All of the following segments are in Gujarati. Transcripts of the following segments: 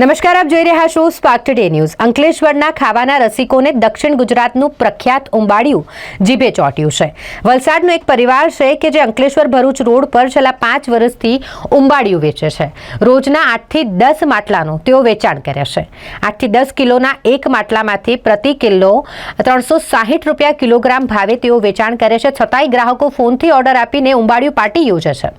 નમસ્કાર, આપ જોઈ રહ્યા છો સ્પાર્ક ટુડે ન્યૂઝ અંકલેશ્વરના ખાવાના રસિકોને દક્ષિણ ગુજરાતનું પ્રખ્યાત ઉંબાડિયું જીભે ચોટ્યું છે. વલસાડનો એક પરિવાર છે કે જે અંકલેશ્વર ભરૂચ રોડ પર છેલ્લા પાંચ વર્ષથી ઉંબાડિયું વેચે છે. રોજના આઠથી દસ માટલાનું તેઓ વેચાણ કરે છે. આઠથી દસ કિલોના એક માટલામાંથી પ્રતિ કિલો ત્રણસો સાહીઠ રૂપિયા કિલોગ્રામ ભાવે તેઓ વેચાણ કરે છે. છતાંય ગ્રાહકો ફોનથી ઓર્ડર આપીને ઉંબાડિયું પાર્ટી યોજે છે.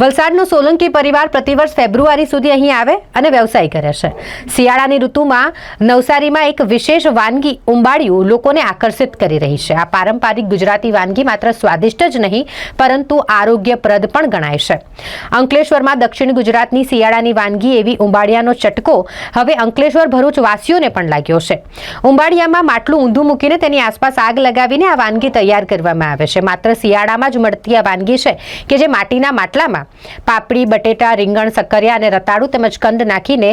વલસાડનો સોલંકી પરિવાર પ્રતિવર્ષ ફેબ્રુઆરી સુધી અહીં આવે અને વ્યવસાય કરે છે. શિયાળાની ઋતુમાં નવસારીમાં એક વિશેષ વાનગી ઉંબાડિયું લોકોને આકર્ષિત કરી રહી છે. આ પારંપરિક ગુજરાતી વાનગી માત્ર સ્વાદિષ્ટ જ નહીં, પરંતુ આરોગ્યપ્રદ પણ ગણાય છે. અંકલેશ્વરમાં દક્ષિણ ગુજરાતની શિયાળાની વાનગી એવી ઉંબાડિયાનો ચટકો હવે અંકલેશ્વર ભરૂચ વાસીઓને પણ લાગ્યો છે. ઉંબાડિયામાં માટલું ઊંધું મૂકીને તેની આસપાસ આગ લગાવીને આ વાનગી તૈયાર કરવામાં આવે છે. માત્ર શિયાળામાં જ મળતી આ વાનગી છે કે જે માટીના માટલામાં. પાપડી, બટેટા, રીંગણ, સક્કરિયા અને રતાળુ તેમજ કંદ નાખીને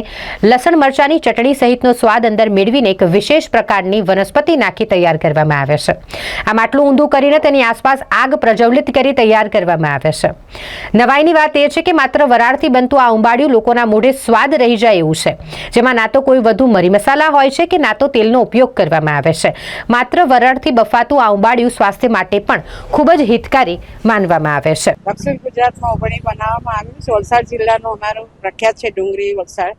લસણ મરચાની ચટણી સહિતનો સ્વાદ અંદર મેળવીને એક વિશેષ પ્રકારની વનસ્પતિ નાખી તૈયાર કરવામાં આવે છે. આ માટલું ઊંધું કરીને તેની આસપાસ આગ પ્રજ્વલિત કરી તૈયાર કરવામાં આવે છે. નવાઈની વાત એ છે કે માત્ર વરાળથી બનતું આ ઉંબાડિયું લોકોના મોઢે સ્વાદ રહી જાય એવું છે. જેમાં ના તો કોઈ વધુ મરી મસાલા હોય છે કે ના તો તેલનો ઉપયોગ કરવામાં આવે છે. માત્ર વરાળથી બફાતું આ ઉંબાડિયું સ્વાસ્થ્ય માટે પણ ખૂબ જ હિતકારી માનવામાં આવે છે. દક્ષિણ ગુજરાતમાં ઉભણી બનાવવામાં આવ્યું છે. વલસાડ જિલ્લાનું અમારું પ્રખ્યાત છે ડુંગળી વલસાડ.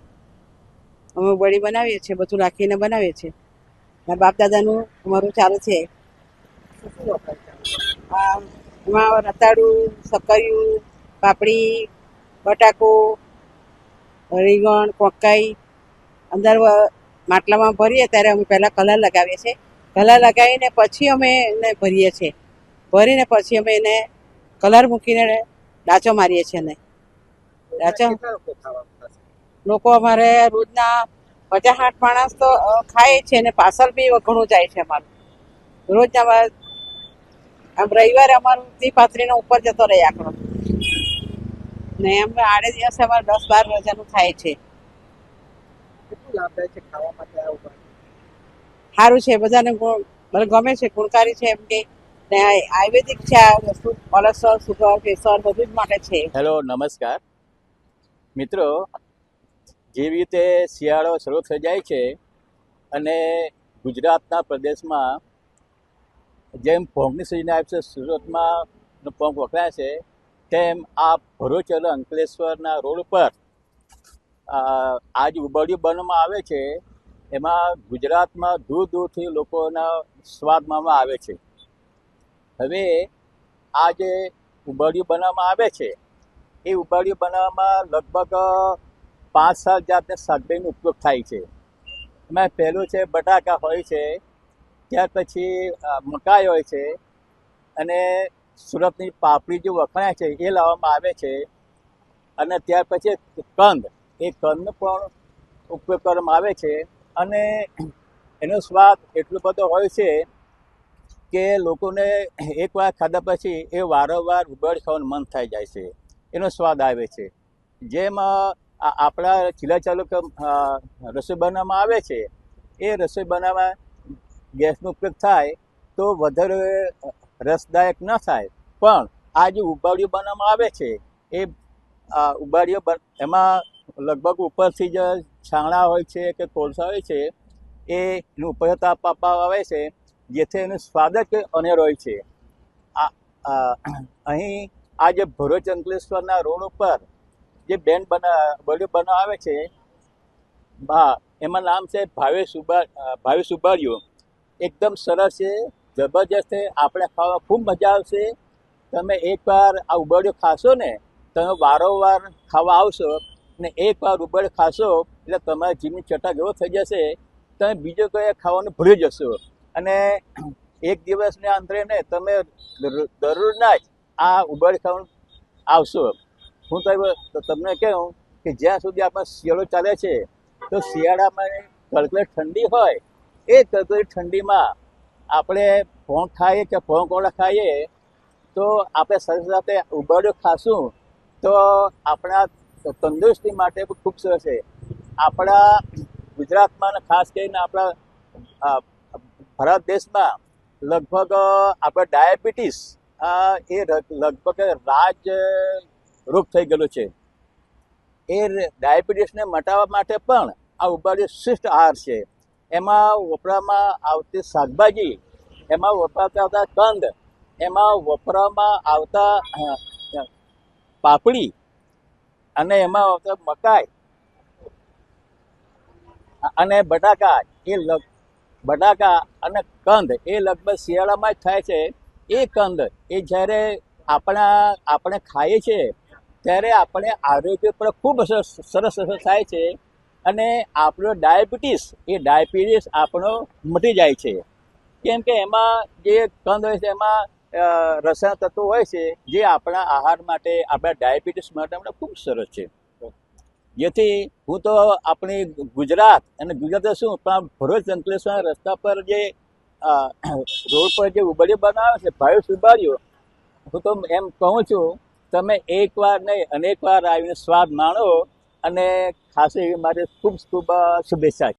અમે ઉબળી બનાવીએ છીએ, બધું રાખીને બનાવીએ છીએ. મારા બાપ દાદાનું અમારું ચાલુ છે. એમાં રતાળું, સકરિયું, પાપડી, બટાકો, રીંગણ, કોકાઈ અંદર માટલામાં ભરીએ ત્યારે અમે પહેલાં કલર લગાવીએ છીએ. કલર લગાવીને પછી અમે એને ભરીએ છીએ. ભરીને પછી અમે એને કલર મૂકીને ડાચો મારીએ છીએ ને ડાચો લોકો અમારે રોજના પચાસ આઠ માણસ તો ખાય છે ને પાર્સલ બી ઘણું જાય છે અમારું. રોજના અમારે આમ રવિવારે અમારું ત્રી પાથરીનો ઉપર જતો રહે આંકડો. ને એમ આડે દિવસે અમારે દસ બાર હજારનું થાય છે. સારું છે બધાને ગમે છે ગુણકારી છે એમ કે. ને આયુર્વેદિક છે કોલેસ્ટ્રોલ સુગર પ્રેશર બધું જ માટે છે. હેલો, નમસ્કાર. મિત્રો, જેવી રીતે શિયાળો શરૂ થઈ જાય છે અને ગુજરાતના પ્રદેશમાં જેમ પોંગની સિઝન આવે છે, સુરતમાં પોંગ વપરાય છે, તેમ આ ભરૂચ અને અંકલેશ્વરના રોડ પર આ આ જે ઉબડિયું બનાવવામાં આવે છે, એમાં ગુજરાતમાં દૂર દૂરથી લોકોના સ્વાદ માણવા આવે છે. હવે આ જે ઉંબાડિયું બનાવવામાં આવે છે, એ ઉબાડિયું બનાવવામાં લગભગ પાંચ સાત જાતના શાકભાજીનો ઉપયોગ થાય છે. એમાં પહેલું છે બટાકા હોય છે, ત્યાર પછી મકાઈ હોય છે, અને સુરતની પાપડી જે વખણાય છે એ લાવવામાં આવે છે, અને ત્યાર પછી કંદ, એ કંદનો પણ ઉપયોગ કરવામાં આવે છે, અને એનો સ્વાદ એટલો બધો હોય છે કે લોકોને એકવાર ખાધા પછી એ વારંવાર ઉબાડી ખાવાનું મન થઈ જાય છે. એનો સ્વાદ આવે છે. જેમ આપણા ચીલા ચાલુ રસોઈ બનાવવામાં આવે છે. એ રસોઈ બનાવવા ગેસનો ઉપયોગ થાય તો વધારે રસદાયક ન થાય. પણ આ જે ઉબાડિયું બનાવવામાં આવે છે, એ બન, એમાં લગભગ ઉપરથી જે છાણા હોય છે કે કોલસા હોય છે એનું ઉપર તાપ આપવામાં આવે છે. જેથી એનું સ્વાદ જ અનેરો છે. આ અહીં આ જે ભરૂચ અંકલેશ્વરના રોડ ઉપર જે બેન બના બળ્યું બનાવે છે હા એમાં નામ છે ભાવેશ ઉબા ભાવે ઉબાડિયું. એકદમ સરસ છે, જબરજસ્ત છે, આપણે ખાવા ખૂબ મજા આવશે. તમે એકવાર આ ઉબાડિયું ખાશો ને, તમે વારંવાર ખાવા આવશો ને એકવાર ઉબાડિયું ખાશો એટલે તમારા જીવની ચટાક એવો થઈ જશે, તમે બીજો કોઈ ખાવાનું ભૂલી જશો. અને એક દિવસના અંતરે ને તમે દર- દરરોજના જ આ ઉબાડી ખાવાનું આવશો હું તો તમને કહું કે જ્યાં સુધી આપણે શિયાળો ચાલે છે, તો શિયાળામાં કડકડ ઠંડી હોય, એ કડકડ ઠંડીમાં આપણે ભોંગ ખાઈએ કે ભોંગ કોળા ખાઈએ, તો આપણે સાથે સાથે ઉબાડ્યો ખાશું, તો આપણા તંદુરસ્તી માટે ખૂબ સરસ છે. આપણા ગુજરાતમાં ખાસ કરીને આપણા ભારત દેશમાં લગભગ આપણે ડાયાબિટીસ એ લગભગ રાજ રોગ થઈ ગયેલો છે. એ ડાયાબિટીસને મટાવવા માટે પણ આ ઉપાડી શ્રેષ્ઠ આહાર છે. એમાં વપરામાં આવતી શાકભાજી, એમાં વપરાતા આવતા કંદ, એમાં વપરામાં આવતા પાપડી અને એમાં આવતા મકાઈ અને બટાકા, એ લગ બટાકા અને કંદ, એ લગભગ શિયાળામાં જ થાય છે. એ કંદ, એ જ્યારે આપણા, આપણે ખાઈએ છીએ, ત્યારે આપણે આરોગ્ય પર ખૂબ સરસ અસર થાય છે અને આપણો ડાયાબિટીસ, એ ડાયાબિટીસ આપણો મટી જાય છે. કેમ કે એમાં જે કંદ હોય છે, એમાં રસાયણ તત્વો હોય છે, જે આપણા આહાર માટે, આપણા ડાયાબિટીસ માટે ખૂબ સરસ છે. જેથી હું તો આપણી ગુજરાત અને ગુજરાત શું, પણ ભરૂચ, અંકલેશ્વર રસ્તા પર જે રોડ પર જે ઉબડિયો બનાવે છે ભાઈ સુબારીઓ, હું તો એમ કહું છું, તમે એકવાર નહીં, અનેક વાર આવીને સ્વાદ માણો અને ખાસ એવી મારી ખૂબ ખૂબ શુભેચ્છા